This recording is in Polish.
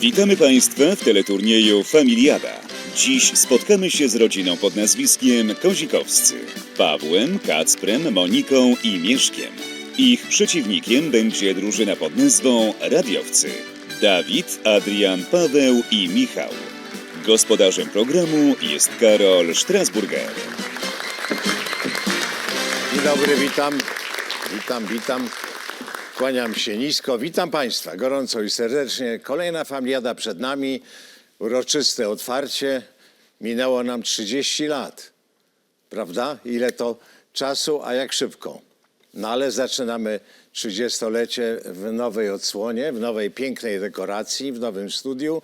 Witamy Państwa w teleturnieju Familiada. Dziś spotkamy się z rodziną pod nazwiskiem Kozikowscy. Pawłem, Kacprem, Moniką i Mieszkiem. Ich przeciwnikiem będzie drużyna pod nazwą Radiowcy. Dawid, Adrian, Paweł i Michał. Gospodarzem programu jest Karol Strasburger. Dzień dobry, witam. Witam, witam. Kłaniam się nisko. Witam Państwa gorąco i serdecznie. Kolejna familiada przed nami. Uroczyste otwarcie. Minęło nam 30 lat. Prawda? Ile to czasu, a jak szybko. No ale zaczynamy 30-lecie w nowej odsłonie, w nowej pięknej dekoracji, w nowym studiu.